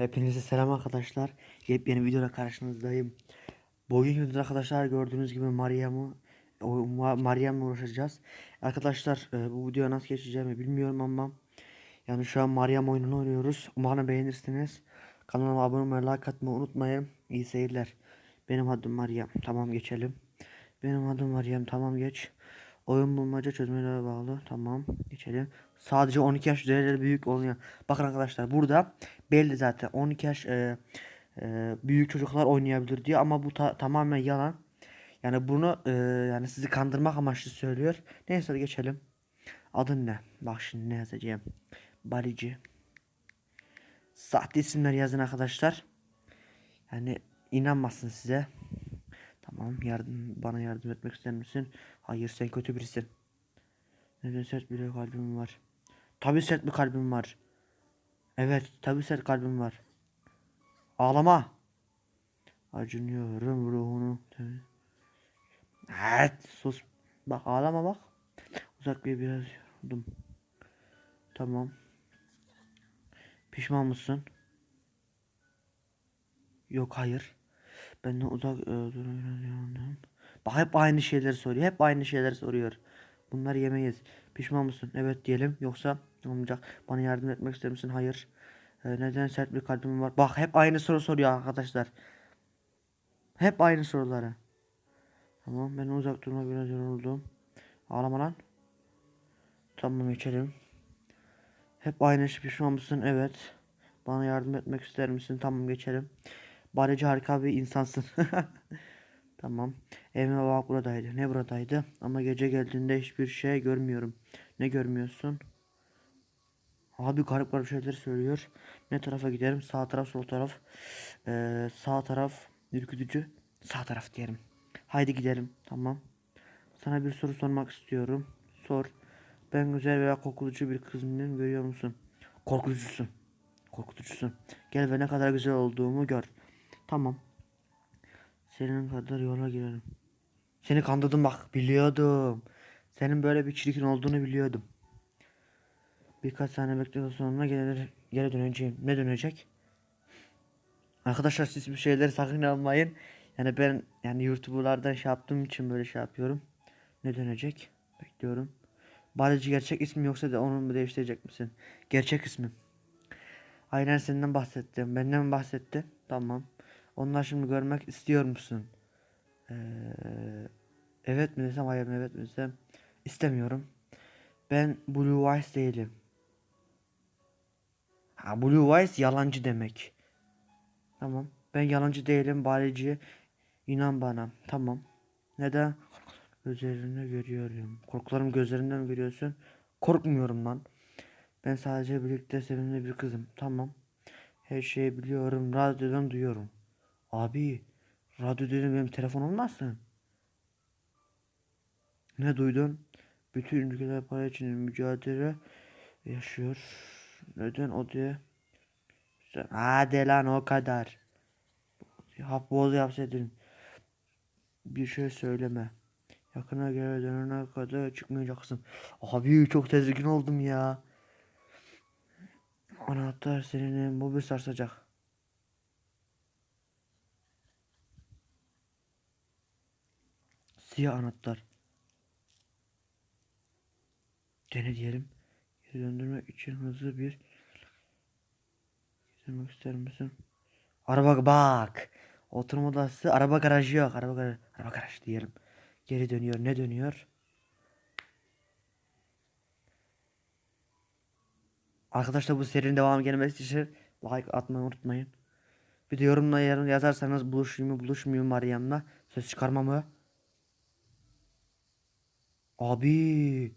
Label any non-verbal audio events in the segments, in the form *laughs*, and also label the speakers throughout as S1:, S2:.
S1: Hepinize selam arkadaşlar. Yepyeni videoda karşınızdayım. Bugün videoda arkadaşlar gördüğünüz gibi Mariam'ı Mariam'la uğraşacağız. Arkadaşlar e, bu videoya nasıl geçeceğimi bilmiyorum ama yani şu an Mariam oyununu oynuyoruz. Umarım beğenirsiniz. Kanalıma abone olmayı, like atmayı unutmayın. İyi seyirler. Benim adım Mariam. Tamam geçelim. Benim adım Mariam. Tamam geç. Oyun bulmaca çözmelere bağlı. Tamam geçelim. Sadece 12 yaş üzerleri büyük oluyor. Bakın arkadaşlar burada belli zaten 12 yaş e, e, büyük çocuklar oynayabilir diyor ama bu ta- tamamen yalan. Yani bunu e, yani sizi kandırmak amaçlı söylüyor. Neyse geçelim. Adın ne? Bak şimdi ne yazacağım. Barici. Sahte isimler yazın arkadaşlar. Yani inanmasın size. Tamam yardım bana yardım etmek ister misin? Hayır sen kötü birisin. Neden sert bir kalbim var? Tabii sert bir kalbim var. Evet tabii sert kalbim var. Ağlama. Acınıyorum ruhunu. Evet sus. Bak ağlama bak. Uzak bir biraz yoruldum. Tamam. Pişman mısın? Yok hayır. Benden uzak e, öldürüyorum. Bak hep aynı şeyleri soruyor. Hep aynı şeyleri soruyor. Bunları yemeyiz. Pişman mısın? Evet diyelim. Yoksa olmayacak. Bana yardım etmek ister misin? Hayır. E, neden sert bir kalbim var? Bak hep aynı soru soruyor arkadaşlar. Hep aynı soruları. Tamam ben uzak durma biraz yoruldum. Ağlama lan. Tamam geçelim. Hep aynı şey pişman mısın? Evet. Bana yardım etmek ister misin? Tamam geçelim. Barıcı harika bir insansın. *laughs* tamam. Evime bak buradaydı. Ne buradaydı? Ama gece geldiğinde hiçbir şey görmüyorum. Ne görmüyorsun? Abi garip garip şeyler söylüyor. Ne tarafa giderim? Sağ taraf, sol taraf. Ee, sağ taraf ürkütücü. Sağ taraf diyelim. Haydi gidelim. Tamam. Sana bir soru sormak istiyorum. Sor. Ben güzel veya korkutucu bir kız mıyım görüyor musun? Korkutucusun. Korkutucusun. Gel ve ne kadar güzel olduğumu gör. Tamam. Senin kadar yola girelim. Seni kandırdım bak biliyordum. Senin böyle bir çirkin olduğunu biliyordum. Birkaç saniye bekledikten sonra geri, geri döneceğim. Ne dönecek? Arkadaşlar siz bir şeyleri sakın almayın. Yani ben yani youtuberlardan şey yaptığım için böyle şey yapıyorum. Ne dönecek? Bekliyorum. Badeci gerçek ismi yoksa da onu mu değiştirecek misin? Gerçek ismim. Aynen senden bahsettim. Benden mi bahsetti? Tamam. Onlar şimdi görmek istiyor musun? Ee, evet mi desem hayır mı evet mi desem istemiyorum. Ben Blue Eyes değilim. Ha Blue Eyes yalancı demek. Tamam. Ben yalancı değilim. Barici inan bana. Tamam. Neden? Gözlerinde görüyorum. Korkularım gözlerinden görüyorsun? Korkmuyorum lan. Ben sadece birlikte sevimli bir kızım. Tamam. Her şeyi biliyorum. Radyodan duyuyorum. Abi. Radyo dedim benim telefon olmazsın. Ne duydun? Bütün ülkeler para için mücadele yaşıyor. Neden o diye? Sen- Hadi lan o kadar. Hap boz yapsaydın. Bir şey söyleme. Yakına geri dönene kadar çıkmayacaksın. Abi çok tedirgin oldum ya. Anahtar senin mobil sarsacak. Siyah anahtar. Dene diyelim. Döndürmek için hızlı bir Gizlemek ister misin? Araba bak. Oturma odası, araba garajı yok. Araba garajı, araba garajı diyelim. Geri dönüyor. Ne dönüyor? Arkadaşlar bu serinin devamı gelmesi için like atmayı unutmayın. Bir de yorumla yarın yazarsanız buluşayım mı buluşmuyor mu Meryem'le ses çıkarma mı? Abi.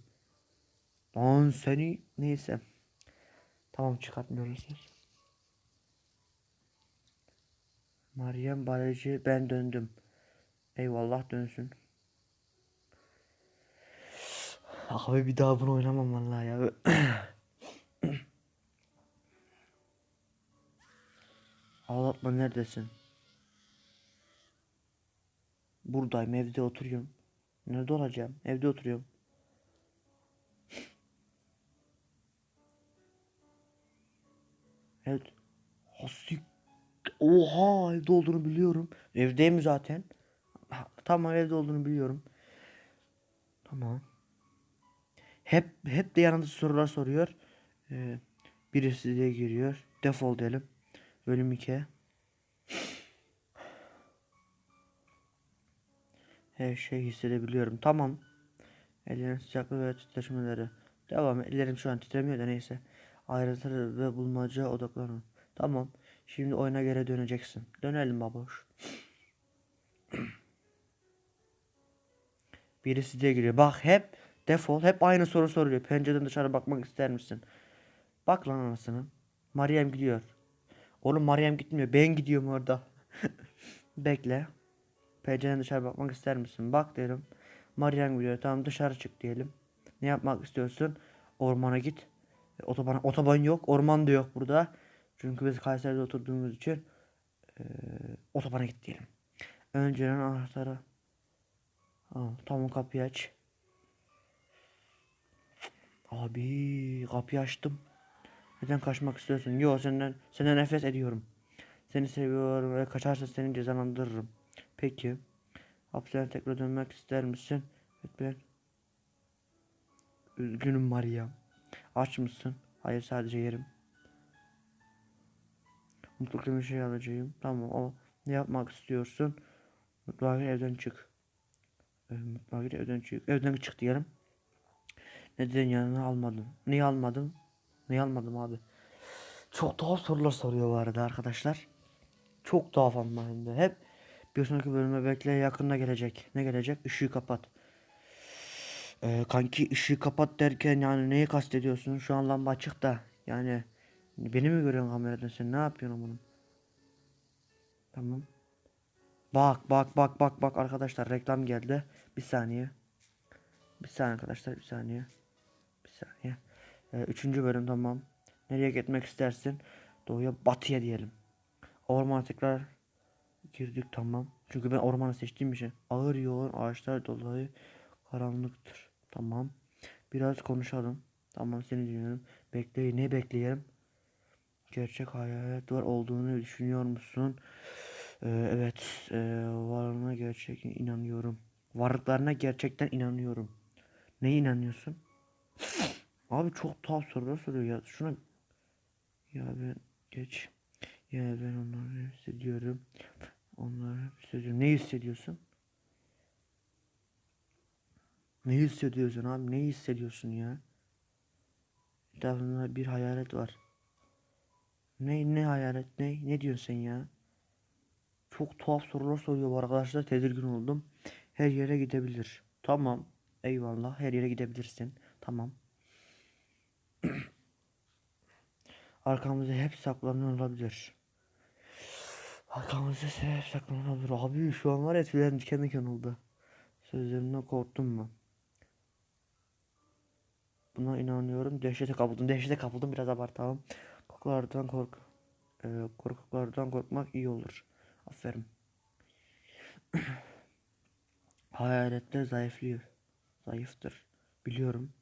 S1: Lan seni neyse. Tamam çıkartmıyoruz. Meryem Barajı ben döndüm. Eyvallah dönsün. Abi bir daha bunu oynamam vallahi ya. *coughs* Ağlatma neredesin? Buradayım evde oturuyorum. Nerede olacağım? Evde oturuyorum. Evet. Hastik. Oha evde olduğunu biliyorum. Evdeyim zaten. Tamam evde olduğunu biliyorum. Tamam. Hep hep de yanında sorular soruyor. Ee, birisi de giriyor. Defol diyelim. Bölüm 2. Her şeyi hissedebiliyorum. Tamam. Ellerin sıcaklığı ve titreşmeleri. Devam. Ellerim şu an titremiyor da neyse. Ayrıntılı ve bulmaca odaklanın. Tamam. Şimdi oyuna geri döneceksin. Dönelim baboş. *clears throat* Birisi diye giriyor. Bak hep defol. Hep aynı soru soruyor. Pencereden dışarı bakmak ister misin? Bak lan anasını. Meryem gidiyor. Oğlum Meryem gitmiyor. Ben gidiyorum orada. *laughs* Bekle. Pencereden dışarı bakmak ister misin? Bak derim. Meryem gidiyor. Tamam dışarı çık diyelim. Ne yapmak istiyorsun? Ormana git. E, Otoban, otoban yok. Orman da yok burada. Çünkü biz Kayseri'de oturduğumuz için eee otobana git diyelim. Önceden anahtarı. Al, tamam kapıyı aç. Abi kapıyı açtım. Neden kaçmak istiyorsun? Yo senden senden nefret ediyorum. Seni seviyorum ve kaçarsa seni cezalandırırım. Peki. Hapishaneye tekrar dönmek ister misin? Evet ben. Üzgünüm Maria. Aç mısın? Hayır sadece yerim. Mutlulukla bir şey alacağım. Tamam o ne yapmak istiyorsun? Mutfağa gir evden çık. Ee, Mutfağa gir evden çık. Evden çık diyelim. Neden yanına almadım? Niye almadım? Niye almadım abi? Çok tuhaf sorular soruyor bu arada arkadaşlar. Çok tuhaf de. Hep bir sonraki bölüme bekle yakında gelecek. Ne gelecek? Işığı kapat. Ee, kanki ışığı kapat derken yani neyi kastediyorsun? Şu an lamba açık da. Yani beni mi görüyorsun kameradan sen? Ne yapıyorsun bunun? Tamam. Bak bak bak bak bak arkadaşlar reklam geldi. Bir saniye. Bir saniye arkadaşlar bir saniye. Bir saniye. Ee, üçüncü bölüm tamam. Nereye gitmek istersin? Doğuya batıya diyelim. Ormana tekrar girdik tamam. Çünkü ben ormanı seçtiğim için. Ağır yoğun ağaçlar dolayı karanlıktır. Tamam. Biraz konuşalım. Tamam seni dinliyorum. Bekleyin ne bekleyelim? Gerçek hayalet var olduğunu düşünüyor musun? Ee, evet. E, varlığına gerçekten inanıyorum. Varlıklarına gerçekten inanıyorum. Neye inanıyorsun? *laughs* Abi çok tuhaf sorular soruyor ya. Şuna ya ben geç. Ya ben onları hissediyorum. Onları hissediyorum. Ne hissediyorsun? Ne hissediyorsun abi? Ne hissediyorsun ya? Etrafında bir hayalet var. Ne ne hayalet ne? Ne diyorsun sen ya? Çok tuhaf sorular soruyor bu arkadaşlar. Tedirgin oldum. Her yere gidebilir. Tamam. Eyvallah. Her yere gidebilirsin. Tamam. *clears throat* Arkamızda hep saklanıyor olabilir. Arkamızda hep saklanıyor olabilir. Abi şu an var ya tüylerim diken diken oldu. Sözlerimden korktum mu? Buna inanıyorum. Dehşete kapıldım. Dehşete kapıldım. Biraz abartalım. Kokulardan kork. Ee, korkuklardan korkmak iyi olur. Aferin. *clears throat* Hayaletler zayıflıyor. Zayıftır. Biliyorum.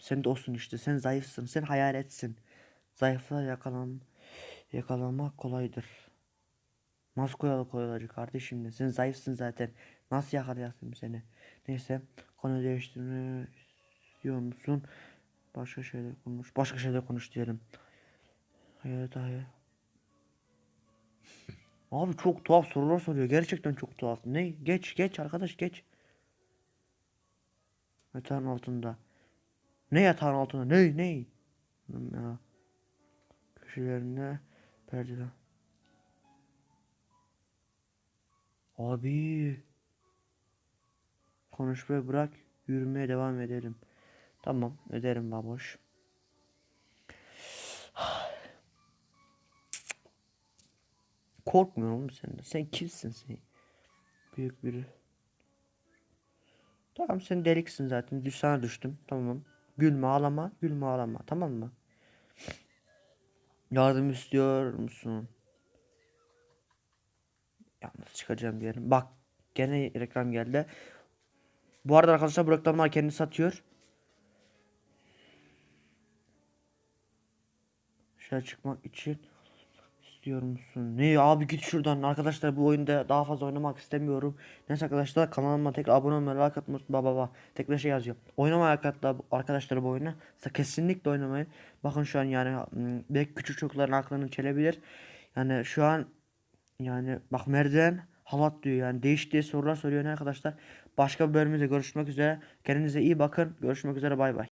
S1: Sen de olsun işte. Sen zayıfsın. Sen hayaletsin. Zayıflar yakalan yakalanmak kolaydır. Nasıl kolay olacak kardeşim de. Sen zayıfsın zaten. Nasıl yakalayasın seni? Neyse. Konu değiştirme istiyor musun? Başka şeyler konuş. Başka şeyler konuş diyelim. Hayalet hayal. *laughs* Abi çok tuhaf sorular soruyor. Gerçekten çok tuhaf. Ne? Geç geç arkadaş geç. Yatağın altında. Ne yatağın altında? Ne ne? Ya. Köşelerinde perdeler. Abi. Konuşmayı bırak. Yürümeye devam edelim. Tamam ederim baboş. Korkmuyorum oğlum senden. Sen kimsin sen? Büyük biri. Tamam sen deliksin zaten. Düş sana düştüm. Tamam. Gülme ağlama. Gülme ağlama. Tamam mı? Yardım istiyor musun? Yalnız çıkacağım diyelim. Bak gene reklam geldi. Bu arada arkadaşlar bu reklamlar kendi satıyor. Dışarı çıkmak için istiyor musun? Ne abi git şuradan. Arkadaşlar bu oyunda daha fazla oynamak istemiyorum. Neyse arkadaşlar kanalıma tekrar abone olmayı, like atmayı. Baba baba. Tekrar şey yazıyor. Oynamaya arkadaşlar, arkadaşlar bu oyunu. Kesinlikle oynamayın. Bakın şu an yani hmm, belki küçük çocukların aklını çelebilir. Yani şu an yani bak merdiven halat diyor yani değiş sorular soruyor ne arkadaşlar. Başka bir bölümde görüşmek üzere. Kendinize iyi bakın. Görüşmek üzere bay bay.